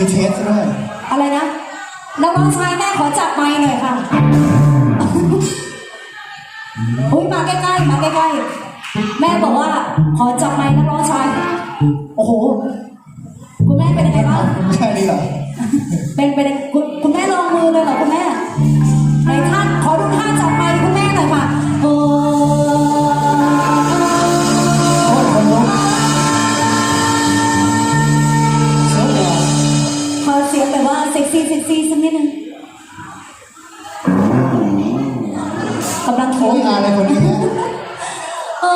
มีเทสด้วยอะไรนะน้องชายแม่ขอจับไมค์หน่อยค่ะอุ้ยมาใกล้ๆมาใกล้ๆแม่บอกว่า ขอจับไมค์นักร้องชายโอ้โห คุณแม่เป็นยังไงบ้างแค่นี้เหรอเป็นเป็นคุณคุณแม่ลองมือเลยเหรอคุณแม่ เลยคนนี้ โอ้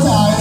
time.